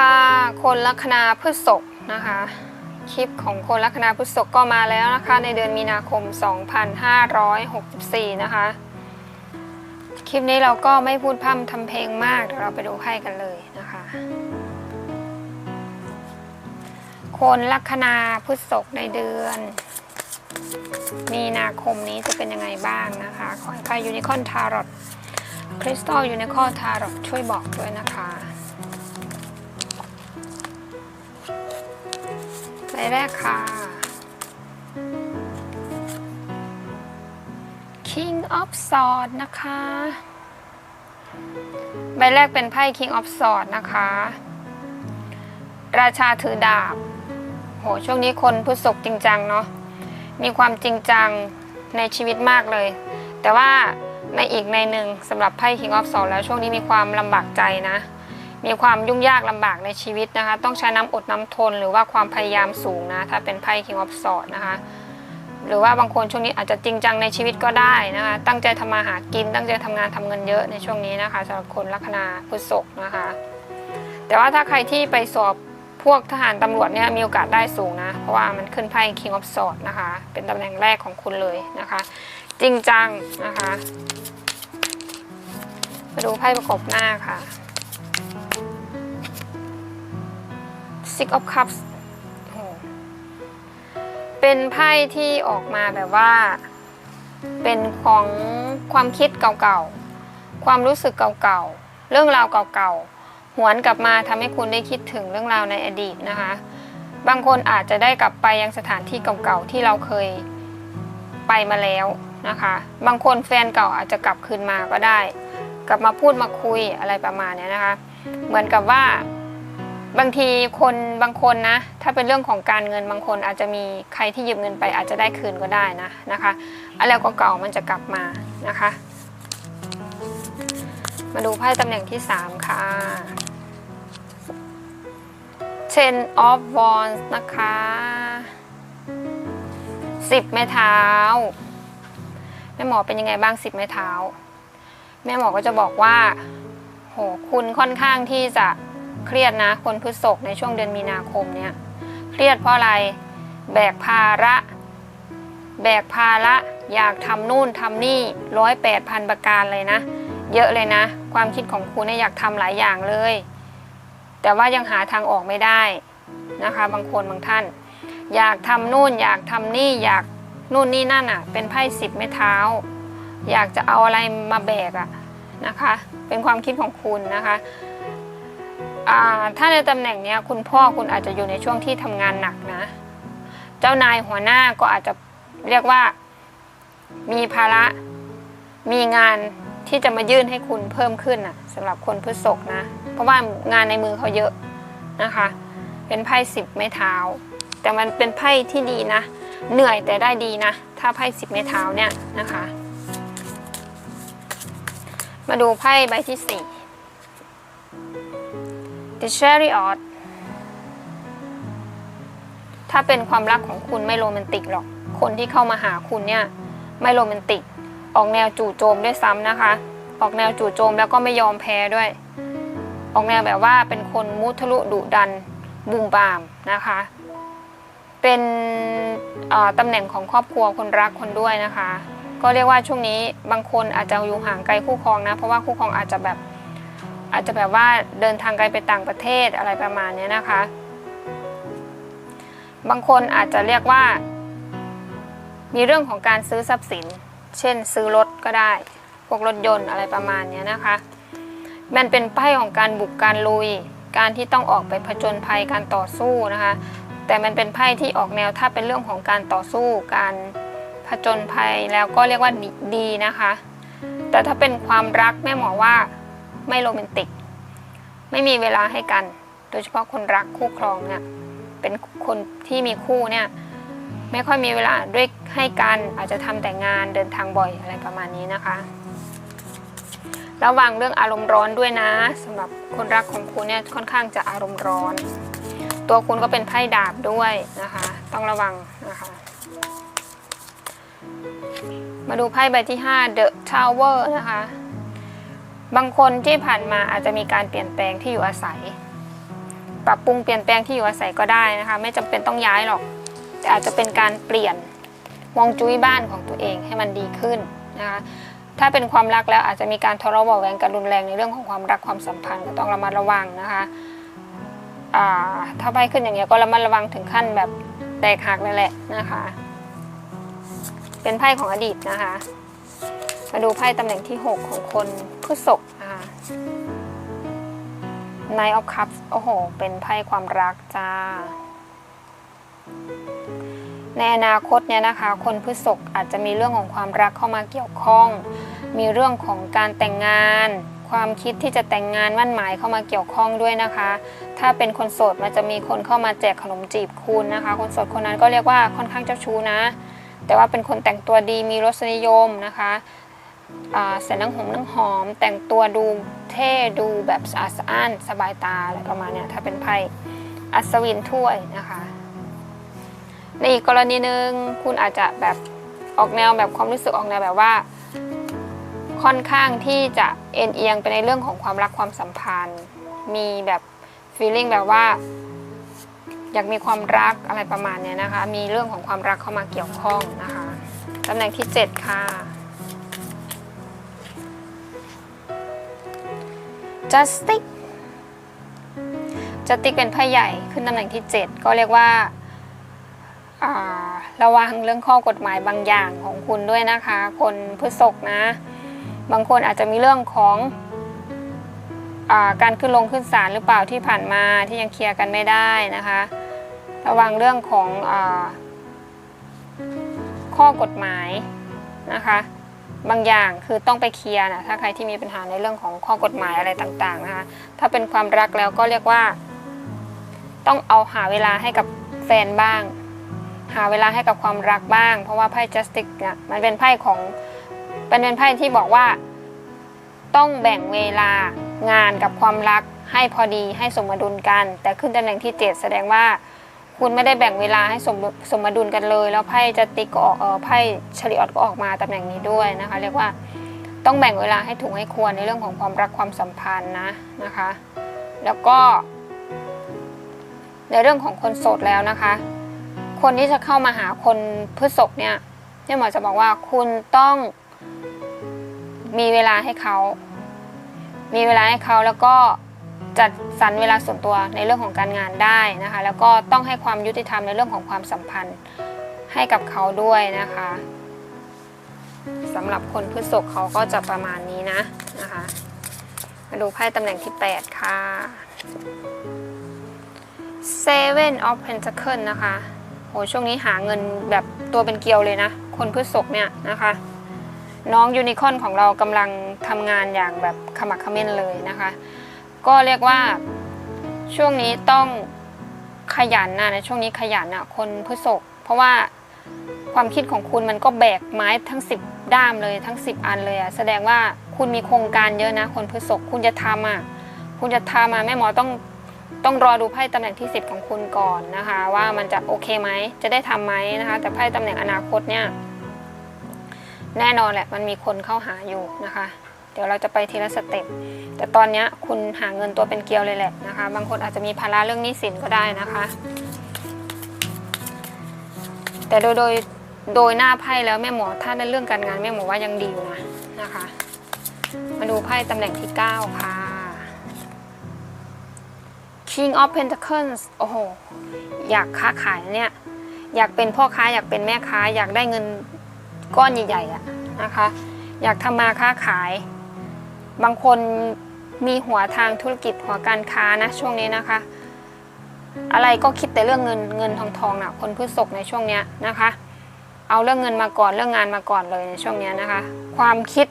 ค่ะคนลัคนาพฤษภนะคะ คลิปของคนลัคนาพฤษภก็มาแล้วนะคะ ในเดือนมีนาคม 2564 นะคะ คลิปนี้เราก็ไม่พูดพร่ำทำเพลงมากเดี๋ยวเราไปดูไพ่กันเลยนะคะ คนลัคนาพฤษภในเดือนมีนาคมนี้จะเป็นยังไงบ้างนะคะ ขอให้ไพ่ยูนิคอนทารอตคริสตัลยูนิคอนทารอตช่วยบอกด้วยนะคะ แรกค่ะ King of Swords นะคะ ใบแรกเป็นไพ่ King of Swords นะคะ ราชาถือดาบ โห ช่วงนี้คนพุทธศกจริงจังเนาะ มีความจริงจังในชีวิตมากเลย แต่ว่าในอีกในหนึ่งสำหรับไพ่ King of Swords แล้วช่วงนี้มีความลำบากใจนะ มีความยุ่งยากลำบากในชีวิตนะคะ ต้องใช้น้ำอดน้ำทน หรือว่าความพยายามสูงนะถ้าเป็นไพ่ King of Swords นะคะ หรือว่าบางคนช่วงนี้อาจจะจริงจังในชีวิตก็ได้นะคะ ตั้งใจทำมาหากิน ตั้งใจทำงานทำเงินเยอะในช่วงนี้นะคะสำหรับคนลัคนาพฤษภนะคะ แต่ว่าถ้าใครที่ไปสอบพวกทหารตำรวจเนี่ยมีโอกาสได้สูงนะ เพราะว่ามันขึ้นไพ่ King of Swords นะคะ เป็นตำแหน่งแรกของคุณเลยนะคะ จริงจังนะคะ มาดูไพ่ประกบหน้าค่ะ Six of Cups เป็นไพ่ที่ออกมาแบบว่า เป็นของความคิดเก่าๆ ความรู้สึกเก่าๆ เรื่องราวเก่าๆ หวนกลับมาทำให้คุณได้คิดถึงเรื่องราวในอดีตนะคะ บางคนอาจจะได้กลับไปยังสถานที่เก่าๆ ที่เราเคยไปมาแล้วนะคะ บางคนแฟนเก่าอาจจะกลับคืนมาก็ได้ กลับมาพูดมาคุยอะไรประมาณนี้นะคะ เหมือนกับว่า บางทีคนบางคนนะ ถ้าเป็นเรื่องของการเงินบางคนอาจจะมีใครที่ยืมเงินไปอาจจะได้คืนก็ได้นะนะคะอะไรเก่าๆมันจะกลับมานะคะ มาดูไพ่ตำแหน่งที่ 3 ค่ะ Ten of Wands นะคะ 10 ไม้เท้า แม่หมอเป็นยังไงบ้าง 10 ไม้เท้า แม่หมอก็จะบอกว่า โห คุณค่อนข้างที่จะ เครียดนะคนพฤษภในช่วงเดือนมีนาคมเนี่ยเครียดเพราะอะไรแบกภาระ แบกภาระอยากทำนู่นทำนี่ร้อยแปดพันประการเลยนะ เยอะเลยนะ ความคิดของคุณเนี่ยอยากทำหลายอย่างเลย แต่ว่ายังหาทางออกไม่ได้นะคะ บางคนบางท่าน อยากทำนู่นอยากทำนี่อยากนู่นนี่นั่นอะ เป็นไพ่สิบไม้เท้า อยากจะเอาอะไรมาแบกอะนะคะ เป็นความคิดของคุณนะคะ อ่าถ้าในตำแหน่งเนี้ยคุณพ่อคุณอาจจะอยู่ในช่วงที่ทำงานหนักนะ เจ้านายหัวหน้าก็อาจจะเรียกว่า มีภาระ มีงานที่จะมายื่นให้คุณเพิ่มขึ้นอะสำหรับคนพฤษภนะ เพราะว่างานในมือเขาเยอะนะคะ เป็นไพ่สิบไม้เท้า แต่มันเป็นไพ่ที่ดีนะ เหนื่อยแต่ได้ดีนะ ถ้าไพ่สิบไม้เท้าเนี่ยนะคะ มาดูไพ่ใบที่สี่ The Chariot ถ้าเป็นความรักของคุณไม่โรแมนติกหรอก คนที่เข้ามาหาคุณเนี่ยไม่โรแมนติก ออกแนวจู่โจมด้วยซ้ำนะคะ ออกแนวจู่โจมแล้วก็ไม่ยอมแพ้ด้วย ออกแนวแบบว่าเป็นคนมุทะลุดุดันบูมบามนะคะ เป็นตำแหน่งของครอบครัวคนรักคนด้วยนะคะ ก็เรียกว่าช่วงนี้บางคนอาจจะอยู่ห่างไกลคู่ครองนะ เพราะว่าคู่ครองอาจจะแบบ อาจจะแบบว่าเดินทางไกลไปต่างประเทศอะไรประมาณนี้นะคะ บางคนอาจจะเรียกว่า มีเรื่องของการซื้อทรัพย์สิน เช่น ซื้อรถก็ได้ พวกรถยนต์อะไรประมาณนี้นะคะ มันเป็นไพ่ของการบุกการลุย การที่ต้องออกไปผจญภัยการต่อสู้นะคะ แต่มันเป็นไพ่ที่ออกแนวถ้าเป็นเรื่องของการต่อสู้ การผจญภัยแล้วก็เรียกว่าดีดีนะคะ แต่ถ้าเป็นความรักแม่หมอว่า ไม่โรแมนติก ไม่มีเวลาให้กัน โดยเฉพาะคนรักคู่ครองเนี่ยเป็นคนที่มีคู่เนี่ยไม่ค่อยมีเวลาด้วยให้กันอาจจะทำแต่งานเดินทางบ่อยอะไรประมาณนี้นะคะ ระวังเรื่องอารมณ์ร้อนด้วยนะสำหรับคนรักของคุณเนี่ยค่อนข้างจะอารมณ์ร้อน ตัวคุณก็เป็นไพ่ดาบด้วยนะคะ ต้องระวังนะคะ มาดูไพ่ใบที่ 5 The Tower นะคะ บางคนที่ผ่านมาอาจจะมีการเปลี่ยนแปลงที่อยู่อาศัย ปรับปรุงเปลี่ยนแปลงที่อยู่อาศัยก็ได้นะคะ ไม่จำเป็นต้องย้ายหรอก แต่อาจจะเป็นการเปลี่ยนวงจุ้ยบ้านของตัวเองให้มันดีขึ้นนะคะถ้าเป็นความรักแล้วอาจจะมีการทะเลาะเบาะแวงกันรุนแรงในเรื่องของความรักความสัมพันธ์ก็ต้องระมัดระวังนะคะถ้าไปขึ้นอย่างเงี้ยก็ระมัดระวังถึงขั้นแบบแตกหักเลยแหละนะคะ เป็นไพ่ของอดีตนะคะ มาดูไพ่ตำแหน่งที่ 6 ของคนพฤษภนะคะ Nine of Cups โอ้โห เป็นไพ่ความรักจ้า ในอนาคตเนี่ยนะคะ คนพฤษภอาจจะมีเรื่องของความรักเข้ามาเกี่ยวข้อง มีเรื่องของการแต่งงาน ความคิดที่จะแต่งงานมั่นหมายเข้ามาเกี่ยวข้องด้วยนะคะ ถ้าเป็นคนโสดมันจะมีคนเข้ามาแจกขนมจีบคุณนะคะ คนโสดคนนั้นก็เรียกว่าค่อนข้างเจ้าชู้นะ แต่ว่าเป็นคนแต่งตัวดีมีรสนิยมนะคะอ่า ใส่นังหอมนังหอม แต่งตัวดูเท่ดูแบบสะอาดสะอ้านสบายตาอะไรประมาณนี้ถ้าเป็นไพ่อัศวินถ้วยนะคะ ในอีกกรณีหนึ่งคุณอาจจะแบบออกแนวแบบความรู้สึกออกแนวแบบว่า ค่อนข้างที่จะเอ็นเอียงไปในเรื่องของความรักความสัมพันธ์ มีแบบฟีลลิ่งแบบว่าอยากมีความรักอะไรประมาณนี้นะคะ มีเรื่องของความรักเข้ามาเกี่ยวข้องนะคะตำแหน่งที่ 7 ค่ะ justice จัสติกเป็นไพ่ใหญ่ขึ้นตำแหน่งที่ 7 ก็เรียกว่าาระวังเรื่องข้อกฎหมายบางอย่างของคุณด้วยนะคะ คนพฤษภนะ บางคนอาจจะมีเรื่องของอาการขึ้นลงขึ้นศาลหรือเปล่าที่ผ่านมาที่ยังเคลียร์กันไม่ได้นะคะ ระวังเรื่องของอข้อกฎหมายนะคะ บางอย่างคือต้องไปเคลียร์นะถ้าใครที่มีปัญหาในเรื่องของข้อกฎหมายอะไรต่างๆนะคะถ้าเป็นความรักแล้วก็เรียกว่า ต้องเอาหาเวลาให้กับแฟนบ้าง หาเวลาให้กับความรักบ้าง เพราะว่าไพ่ justice เนี่ยมันเป็นไพ่ของเป็นเป็นไพ่ที่บอกว่า ต้องแบ่งเวลางานกับความรักให้พอดีให้สมดุลกัน แต่ขึ้นตำแหน่งที่ 7 แสดงว่า คุณไม่ได้แบ่งเวลาให้สมดุสมดุลกันเลย แล้วไพ่จะติกก็ออกเออไพ่ชริออตก็ออกมาตำแหน่งนี้ด้วยนะคะ เรียกว่าต้องแบ่งเวลาให้ถูกให้ควรในเรื่องของความรักความสัมพันธ์นะนะคะ แล้วก็ ในเรื่องของคนโสดแล้วนะคะ คนที่จะเข้ามาหาคนพฤษภเนี่ยเนี่ยหมอจะบอกว่าคุณต้องมีเวลาให้เขา มีเวลาให้เขาแล้วก็ จัดสรรเวลาส่วนตัวในเรื่องของการงานได้นะคะ แล้วก็ต้องให้ความยุติธรรมในเรื่องของความสัมพันธ์ให้กับเขาด้วยนะคะสำหรับคนพฤษภเขาก็จะประมาณนี้นะนะคะ มาดูไพ่ตำแหน่งที่ 8 ค่ะ Seven of Pentacles นะคะโหช่วงนี้หาเงินแบบตัวเป็นเกลียวเลยนะ คนพฤษภเนี่ยนะคะ น้องยูนิคอนของเรากำลังทำงานอย่างแบบขมักขม้นเลยนะคะ ก็เรียกว่า ช่วงนี้ต้องขยันนะในช่วงนี้ขยันนะคนพฤษภเพราะว่าความคิดของคุณมันก็แบกไม้ทั้ง 10 ด้ามเลยทั้ง 10 อันเลยอะแสดงว่าคุณมีโครงการเยอะนะ คนพฤษภคุณจะทำอะคุณจะทำอะแม่หมอต้องต้องรอดูไพ่ตำแหน่งที่ 10 ของคุณก่อนนะคะ ว่ามันจะโอเคไหมจะได้ทำไหมนะคะ แต่ไพ่ตำแหน่งอนาคตเนี่ยแน่นอนแหละมันมีคนเข้าหาอยู่นะคะ เดี๋ยวเราจะไปทีละสเต็ปแต่ตอนนี้คุณหาเงินตัวเป็นเกลียวเลยแหละนะคะ บางคนอาจจะมีภาระเรื่องหนี้สินก็ได้นะคะ แต่โดยโดยโดยหน้าไพ่แล้วแม่หมอถ้าในเรื่องการงานแม่หมอว่ายังดีอยู่นะนะคะ มาดูไพ่ตำแหน่งที่ 9 ค่ะ King of Pentacles โอ้โห อยากค้าขายเนี่ย อยากเป็นพ่อค้าอยากเป็นแม่ค้า อยากได้เงินก้อนใหญ่ๆอะนะคะ อยากทำมาค้าขาย บางคนมีหัวทางธุรกิจหัวการค้านะช่วงนี้นะคะ อะไรก็คิดแต่เรื่องเงินเงินทองทองนะคนพฤษภในช่วงเนี้ยนะคะ เอาเรื่องเงินมาก่อนเรื่องงานมาก่อนเลยในช่วงเนี้ยนะคะ ความคิด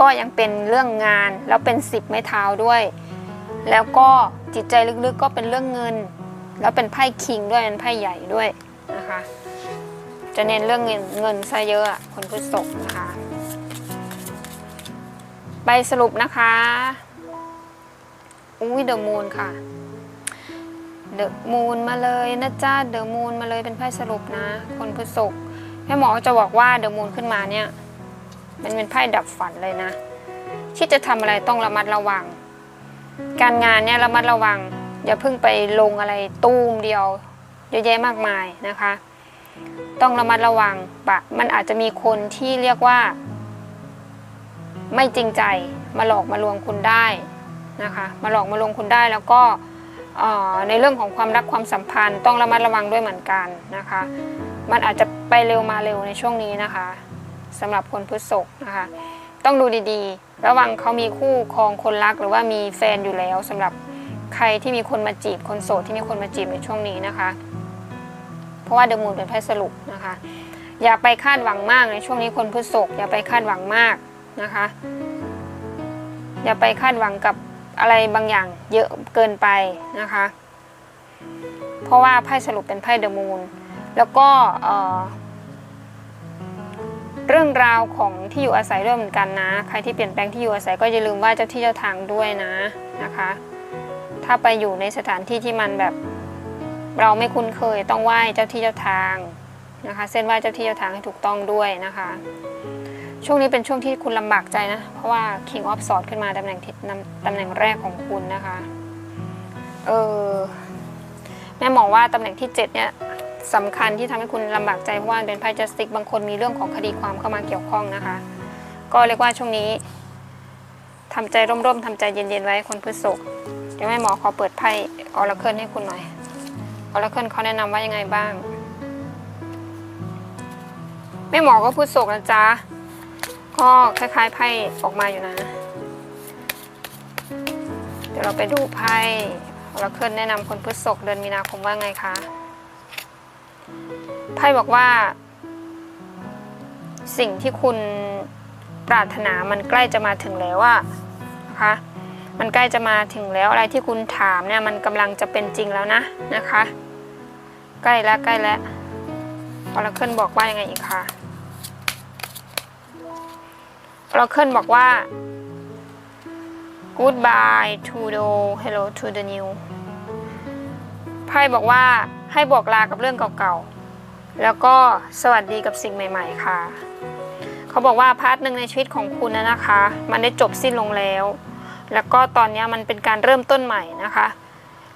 ก็ยังเป็นเรื่องงานแล้วเป็นสิบไม้เท้าด้วย แล้วก็จิตใจลึกๆก็เป็นเรื่องเงิน แล้วเป็นไพ่คิงด้วยเป็นไพ่ใหญ่ด้วยนะคะ จะเน้นเรื่องเงินเงินซะเยอะอะคนพฤษภนะคะ ใบสรุปนะคะ อุ้ยเดอะมูนค่ะเดอะมูนมาเลยนะจ้าเดอะมูนมาเลยเป็นไพ่สรุปนะ คนพฤษภแม่หมอจะบอกว่าเดอะมูนขึ้นมาเนี่ย มันเป็นไพ่ดับฝันเลยนะที่จะทำอะไรต้องระมัดระวัง การงานเนี่ยระมัดระวัง อย่าเพิ่งไปลงอะไรตูมเดียวเยอะแยะมากมายนะคะ ต้องระมัดระวังปะมันอาจจะมีคนที่เรียกว่า ไม่จริงใจมาหลอกมาลวงคุณได้นะคะมาหลอกมาลวงคุณได้แล้วก็ในเรื่องของความรักความสัมพันธ์ต้องระมัดระวังด้วยเหมือนกันนะคะ มันอาจจะไปเร็วมาเร็วในช่วงนี้นะคะสำหรับคนพฤษภนะคะ ต้องดูดีๆ ระวังเขามีคู่ครองคนรักหรือว่ามีแฟนอยู่แล้วสำหรับใครที่มีคนมาจีบคนโสดที่มีคนมาจีบในช่วงนี้นะคะ เพราะว่าเดอะมูนเป็นไพ่สรุปนะคะ อย่าไปคาดหวังมากในช่วงนี้คนพฤษภอย่าไปคาดหวังมาก นะคะ อย่าไปคาดหวังกับอะไรบางอย่างเยอะเกินไปนะคะ เพราะว่าไพ่สรุปเป็นไพ่เดอะมูนแล้วก็เอ่อเรื่องราวของที่อยู่อาศัยด้วยเหมือนกันนะ ใครที่เปลี่ยนแปลงที่อยู่อาศัยก็อย่าลืมว่าเจ้าที่เจ้าทางด้วยนะนะคะ ถ้าไปอยู่ในสถานที่ที่มันแบบเราไม่คุ้นเคยต้องไหว้เจ้าที่เจ้าทางนะคะ เส้นไหว้เจ้าที่เจ้าทางให้ถูกต้องด้วยนะคะ ช่วงนี้เป็นช่วงที่คุณลำบากใจนะ เพราะว่า King of s w o r d ขึ้นมาตำแหน่งที่ตำแหน่งแรกของคุณนะคะ เออแม่มองว่าตำแหน่งที่ 7 เนี่ยสำคัญที่ทำให้คุณลำบากใจเพราะว่าเป็นไพ่จัสติกบางคนมีเรื่องของคดีความเข้ามาเกี่ยวข้องนะคะ ก็เรียกว่าช่วงนี้ทำใจร่มๆทำใจเย็นๆไว้คนพฤษภเดี๋ยวแม่หมอขอเปิดไพ่ออร์เคิลให้คุณหน่อยออร์เคิลเขาแนะนำว่ายังไงบ้างแม่หมอก็พูดโศกนะจ๊ะ ก็คล้ายๆไพ่ออกมาอยู่นะ เดี๋ยวเราไปดูไพ่เราเคลื่อนแนะนำคนพฤษภเดือนมีนาคมว่าไงคะ ไพ่บอกว่า สิ่งที่คุณปรารถนามันใกล้จะมาถึงแล้วอะนะคะมันใกล้จะมาถึงแล้วอะไรที่คุณถามเนี่ยมันกำลังจะเป็นจริงแล้วนะนะคะ ใกล้แล้วใกล้แล้วออราเคิลบอกว่ายังไงอีกคะ เราเคิลบอกว่า goodbye to the hello to the new ไพ่บอกว่าให้บอกลากับเรื่องเก่าๆ แล้วก็สวัสดีกับสิ่งใหม่ ๆ ค่ะ เขาบอกว่าพาร์ทหนึ่งในชีวิตของคุณนะนะคะ มันได้จบสิ้นลงแล้ว แล้วก็ตอนนี้มันเป็นการเริ่มต้นใหม่นะคะ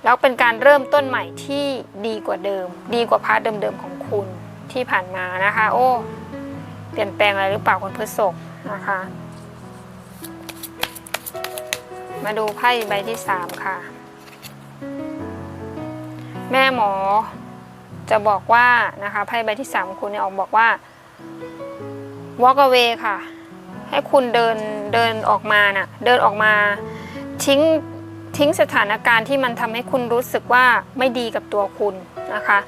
แล้วเป็นการเริ่มต้นใหม่ที่ดีกว่าเดิม ดีกว่าพาร์ทเดิมๆของคุณที่ผ่านมานะคะ โอ้ เปลี่ยนแปลงอะไรหรือเปล่าคนพฤษภ นะคะ มาดูไพ่ใบที่สามค่ะ แม่หมอจะบอกว่านะคะไพ่ใบที่สามคุณเนี่ยออกบอกว่า walk away ค่ะ ให้คุณเดินเดินออกมาน่ะเดินออกมาทิ้งทิ้งสถานการณ์ที่มันทำให้คุณรู้สึกว่าไม่ดีกับตัวคุณนะคะ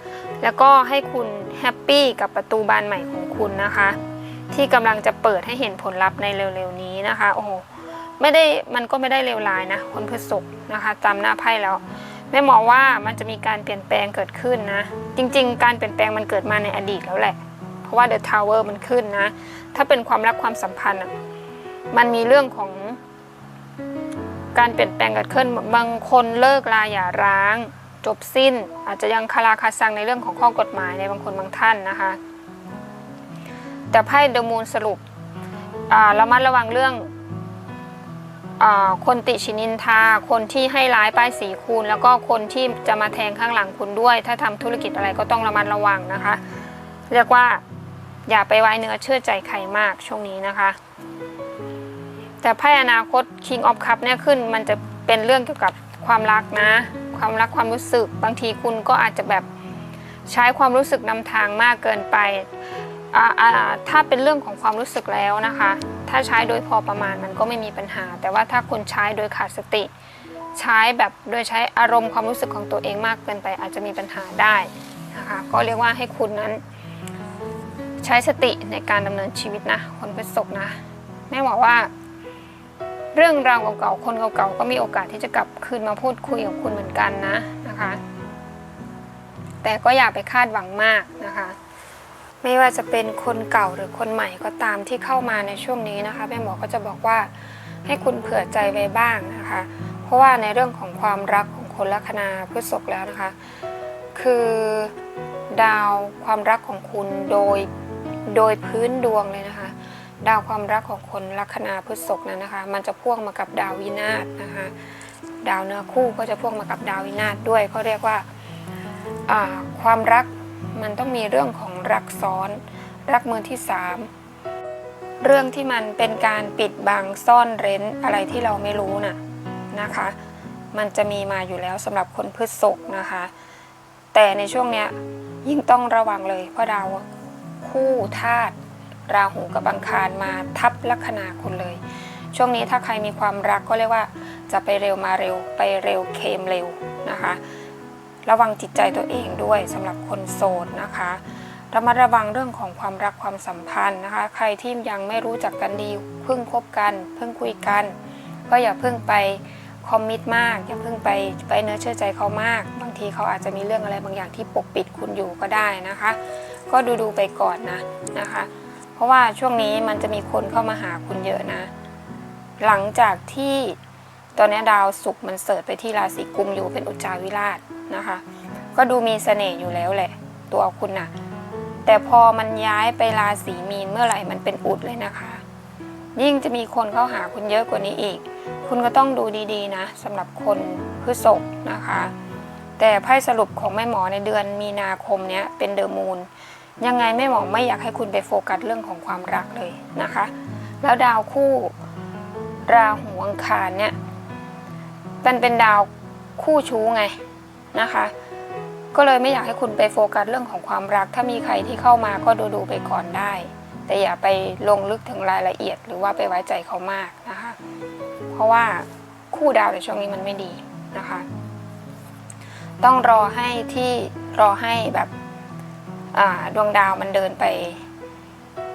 แล้วก็ให้คุณแฮปปี้กับประตูบานใหม่ของคุณนะคะ ที่กำลังจะเปิดให้เห็นผลลัพธ์ในเร็วๆนี้นะคะ โอ้โหไม่ได้มันก็ไม่ได้เลวร้ายนะคนพฤษภนะคะจำหน้าไพ่แล้วแม่หมอว่ามันจะมีการเปลี่ยนแปลงเกิดขึ้นนะ จริง ๆ การเปลี่ยนแปลงมันเกิดมาในอดีตแล้วแหละ เพราะว่าเดอะทาวเวอร์มันขึ้นนะ ถ้าเป็นความรักความสัมพันธ์อะมันมีเรื่องของการเปลี่ยนแปลงเกิดขึ้นบางคนเลิกลาอย่าร้าง จบสิ้น อาจจะยังคาราคาซังในเรื่องของข้อกฎหมายในบางคนบางท่านนะคะ แต่ไพ่เดอะมูนสรุประมัดระวังเรื่องอคนติชินินทา คนที่ให้ร้ายป้ายสีคุณ แล้วก็คนที่จะมาแทงข้างหลังคุณด้วย ถ้าทำธุรกิจอะไรก็ต้องระมัดระวังนะคะ เรียกว่าอย่าไปไว้เนื้อเชื่อใจใครมากช่วงนี้นะคะ แต่ไพ่อนาคต King of Cup เนี่ยขึ้นมันจะเป็นเรื่องเกี่ยวกับความรักนะ ความรักความรู้สึก บางทีคุณก็อาจจะแบบใช้ความรู้สึกนำทางมากเกินไป ถ้าเป็นเรื่องของความรู้สึกแล้วนะคะ ถ้าใช้โดยพอประมาณมันก็ไม่มีปัญหา แต่ว่าถ้าคุณใช้โดยขาดสติ ใช้แบบโดยใช้อารมณ์ความรู้สึกของตัวเองมากเกินไป อาจจะมีปัญหาได้นะคะก็เรียกว่าให้คุณนั้น ใช้สติในการดำเนินชีวิตนะคนพฤษภนะแม่บอกว่า เรื่องราวเก่าๆคนเก่าๆก็มีโอกาสที่จะกลับคืนมาพูดคุยกับคุณเหมือนกันนะนะคะ แต่ก็อย่าไปคาดหวังมากนะคะ ไม่ว่าจะเป็นคนเก่าหรือคนใหม่ก็ตามที่เข้ามาในช่วงนี้นะคะแม่หมอก็จะบอกว่าให้คุณเผื่อใจไว้บ้างนะคะ เพราะว่าในเรื่องของความรักของคนลัคนาพฤษภแล้วนะคะ คือดาวความรักของคุณโดยโดยพื้นดวงเลยนะคะ ดาวความรักของคนลัคนาพฤษภนั้นนะคะ มันจะพ่วงมากับดาววินาศนะคะ ดาวเนื้อคู่ก็จะพ่วงมากับดาววินาศด้วยเขาเรียกว่าอ่าความรักมันต้องมีเรื่องของ รักซ้อน รักมือที่สามเรื่องที่มันเป็นการปิดบังซ่อนเร้นอะไรที่เราไม่รู้น่ะนะคะ มันจะมีมาอยู่แล้วสำหรับคนพฤษภนะคะ แต่ในช่วงเนี้ยยิ่งต้องระวังเลย เพราะดาวคู่ธาตุราหูกับอังคารมาทับลัคนาคุณเลย ช่วงนี้ถ้าใครมีความรักก็เรียกว่าจะไปเร็วมาเร็วไปเร็วเคมเร็วนะคะ ระวังจิตใจตัวเองด้วยสำหรับคนโสดนะคะ ระมัดระวังเรื่องของความรักความสัมพันธ์นะคะ ใครที่ยังไม่รู้จักกันดีเพิ่งคบกัน เพิ่งคุยกัน ก็อย่าเพิ่งไปคอมมิตมากอย่าเพิ่งไปไปเนื้อเชื่อใจเขามาก บางทีเขาอาจจะมีเรื่องอะไรบางอย่างที่ปกปิดคุณอยู่ก็ได้นะคะ ก็ดูดูไปก่อนนะนะคะ เพราะว่าช่วงนี้มันจะมีคนเข้ามาหาคุณเยอะนะ หลังจากที่ตอนนี้ดาวศุกร์มันเสริฐไปที่ราศีกุมอยู่เป็นอุจจาวิราชนะคะ ก็ดูมีเสน่ห์อยู่แล้วแหละ ตัวคุณน่ะ แต่พอมันย้ายไปราศีมีนเมื่อไหร่มันเป็นอุดเลยนะคะ ยิ่งจะมีคนเข้าหาคุณเยอะกว่านี้อีก คุณก็ต้องดูดีๆนะสำหรับคนพฤษภนะคะ แต่ไพ่สรุปของแม่หมอในเดือนมีนาคมเนี้ยเป็นเดอมูนยังไงแม่หมอไม่อยากให้คุณไปโฟกัสเรื่องของความรักเลยนะคะ แล้วดาวคู่ราหูอังคารเนี่ยมันเป็นดาวคู่ชู้ไงนะคะ ก็เลยไม่อยากให้คุณไปโฟกัสเรื่องของความรัก ถ้ามีใครที่เข้ามาก็ดูดูไปก่อนได้ แต่อย่าไปลงลึกถึงรายละเอียด หรือว่าไปไว้ใจเขามากนะคะ เพราะว่าคู่ดาวในช่วงนี้มันไม่ดีนะคะ ต้องรอให้ที่รอให้แบบดวงดาวมันเดินไป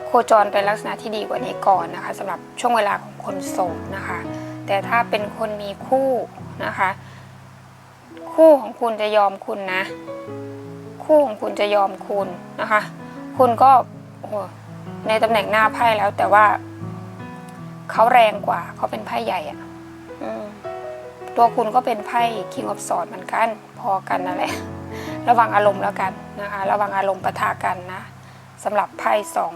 โคจรเป็นลักษณะที่ดีกว่านี้ก่อนนะคะสำหรับช่วงเวลาของคนโสดนะคะ แต่ถ้าเป็นคนมีคู่นะคะ คู่ของคุณจะยอมคุณนะ คู่ของคุณจะยอมคุณนะคะ คุณก็ในตำแหน่งหน้าไพ่แล้ว แต่ว่าเขาแรงกว่าเขาเป็นไพ่ใหญ่อะอืมตัวคุณก็เป็นไพ่ King of Swords เหมือนกัน พอกันนั่นแหละ ระวังอารมณ์แล้วกันนะคะ ระวังอารมณ์ปะทะกันนะสำหรับไพ่สอง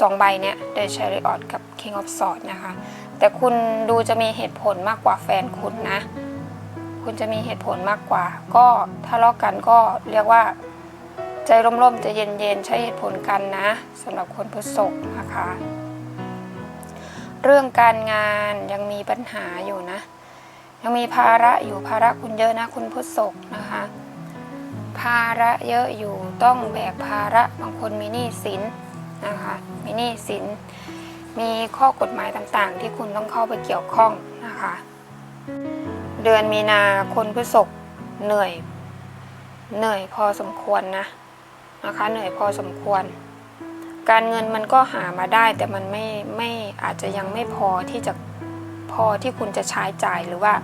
สองใบเนี้ย The Chariot กับ King of s w o r d นะคะ แต่คุณดูจะมีเหตุผลมากกว่าแฟนคุณนะ คุณจะมีเหตุผลมากกว่า ก็ทะเลาะกันก็เรียกว่า ใจร่มๆจะเย็นๆใช้เหตุผลกันนะสำหรับคนพฤษภนะคะ เรื่องการงานยังมีปัญหาอยู่นะ ยังมีภาระอยู่ภาระคุณเยอะนะคุณพฤษภนะคะ ภาระเยอะอยู่ต้องแบกภาระบางคนมีหนี้สินนะคะมีหนี้สินมีข้อกฎหมายต่างๆ ที่คุณต้องเข้าไปเกี่ยวข้องนะคะ เดือนมีนาคนพฤษภเหนื่อย เหนื่อยพอสมควรนะนะคะ เหนื่อยพอสมควร การเงินมันก็หามาได้ แต่มันไม่ไม่อาจจะยังไม่พอที่จะพอที่คุณจะใช้จ่ายหรือว่า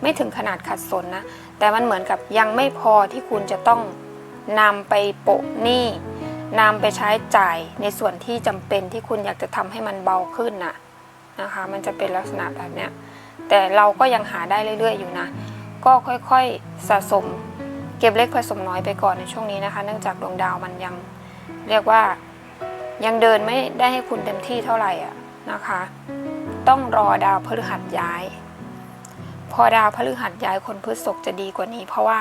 ไม่ถึงขนาดขัดสนนะ แต่มันเหมือนกับยังไม่พอที่คุณจะต้องนำไปโปะหนี้นำไปใช้จ่ายในส่วนที่จำเป็นที่คุณอยากจะทำให้มันเบาขึ้นน่ะนะคะ มันจะเป็นลักษณะแบบเนี้ย แต่เราก็ยังหาได้เรื่อยๆอยู่นะ ก็ค่อยๆสะสมเก็บเล็กผสมน้อยไปก่อนในช่วงนี้นะคะ เนื่องจากดวงดาวมันยังเรียกว่ายังเดินไม่ได้ให้คุณเต็มที่เท่าไหร่อะนะคะ ต้องรอดาวพฤหัสย้าย พอดาวพฤหัสย้ายคนพฤษภจะดีกว่านี้ เพราะว่า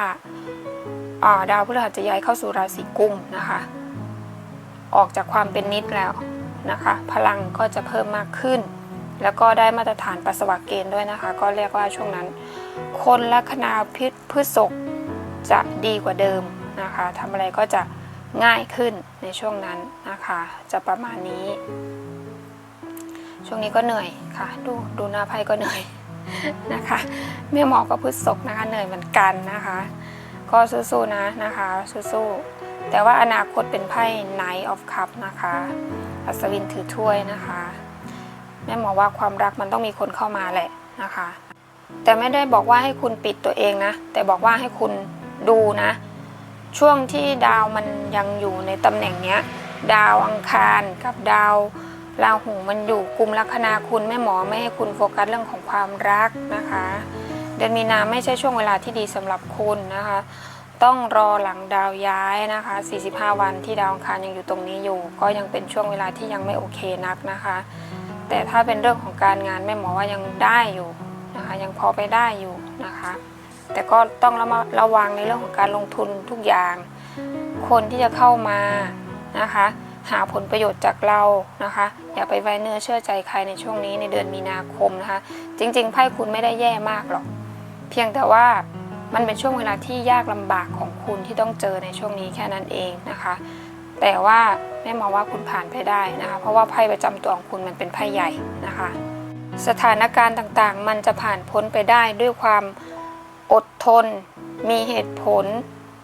อ่าดาวพฤหัสจะย้ายเข้าสู่ราศีกุมนะคะ ออกจากความเป็นนิดแล้วนะคะ พลังก็จะเพิ่มมากขึ้น แล้วก็ได้มาตรฐานปัสสาวะเกณฑ์ด้วยนะคะ ก็เรียกว่าช่วงนั้น คนลัคนาพิษพฤษภจะดีกว่าเดิมนะคะทำอะไรก็จะง่ายขึ้นในช่วงนั้นนะคะ จะประมาณนี้ ช่วงนี้ก็เหนื่อยค่ะ ดูดูหน้าไพ่ก็เหนื่อยนะคะแม่หมอก็พฤษภนะคะเหนื่อยเหมือนกันนะคะ ก็สู้ๆนะนะคะสู้ๆแต่ว่าอนาคตเป็นไพ่ Knight of Cup นะคะ อัศวินถือถ้วยนะคะ แม่หมอว่าความรักมันต้องมีคนเข้ามาแหละนะคะ แต่ไม่ได้บอกว่าให้คุณปิดตัวเองนะ แต่บอกว่าให้คุณดูนะ ช่วงที่ดาวมันยังอยู่ในตำแหน่งเนี้ย ดาวอังคารกับดาวราหูมันอยู่กลุ่มลัคนาคุณแม่หมอไม่ให้คุณโฟกัสเรื่องของความรักนะคะ เดือนมีนาไม่ใช่ช่วงเวลาที่ดีสำหรับคุณนะคะ ต้องรอหลังดาวย้ายนะคะ 45 วันที่ดาวอังคารยังอยู่ตรงนี้อยู่ ก็ยังเป็นช่วงเวลาที่ยังไม่โอเคนักนะคะ แต่ถ้าเป็นเรื่องของการงานแม่หมอว่ายังได้อยู่นะคะยังพอไปได้อยู่นะคะ แต่ก็ต้องระมัดระวังในเรื่องของการลงทุนทุกอย่าง คนที่จะเข้ามานะคะ หาผลประโยชน์จากเรานะคะ อย่าไปไว้เนื้อเชื่อใจใครในช่วงนี้ในเดือนมีนาคมนะคะ จริง ๆไพ่คุณไม่ได้แย่มากหรอก เพียงแต่ว่ามันเป็นช่วงเวลาที่ยากลำบากของคุณที่ต้องเจอในช่วงนี้แค่นั้นเองนะคะ แต่ว่าแม่มองว่าคุณผ่านไปได้นะคะ เพราะว่าไพ่ประจำตัวของคุณมันเป็นไพ่ใหญ่นะคะ สถานการณ์ต่างๆ มันจะผ่านพ้นไปได้ด้วยความอดทน มีเหตุผล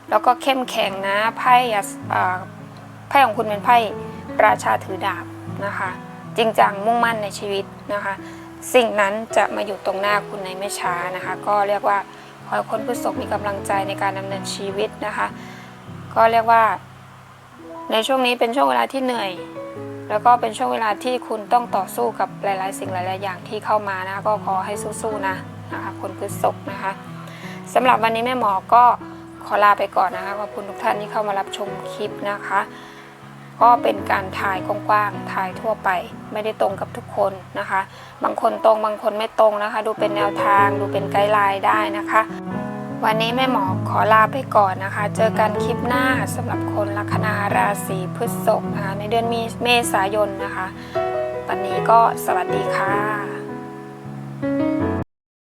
แล้วก็เข้มแข็งนะไพ่ไพ่ของคุณเป็นไพ่ราชาถือดาบนะคะ จริงจังมุ่งมั่นในชีวิตนะคะ สิ่งนั้นจะมาอยู่ตรงหน้าคุณในไม่ช้านะคะ ก็เรียกว่าขอให้คนพฤษภมีกำลังใจในการดำเนินชีวิตนะคะ ก็เรียกว่า ในช่วงนี้เป็นช่วงเวลาที่เหนื่อย แล้วก็เป็นช่วงเวลาที่คุณต้องต่อสู้กับหลาย ๆ สิ่งหลาย ๆ อย่างที่เข้ามานะก็ขอให้สู้ๆนะนะคะคนพฤษภนะคะสำหรับวันนี้แม่หมอก็ขอลาไปก่อนนะคะขอบคุณทุกท่านที่เข้ามารับชมคลิปนะคะ ก็เป็นการถ่ายกว้างๆถ่ายทั่วไป ไม่ได้ตรงกับทุกคนนะคะ บางคนตรงบางคนไม่ตรงนะคะ ดูเป็นแนวทาง ดูเป็นไกด์ไลน์ได้นะคะ วันนี้แม่หมอขอลาไปก่อนนะคะ เจอกันคลิปหน้าสำหรับคนลัคนาราศีพฤษภนะคะในเดือนมีเมษายนนะคะ วันนี้ก็สวัสดีค่ะ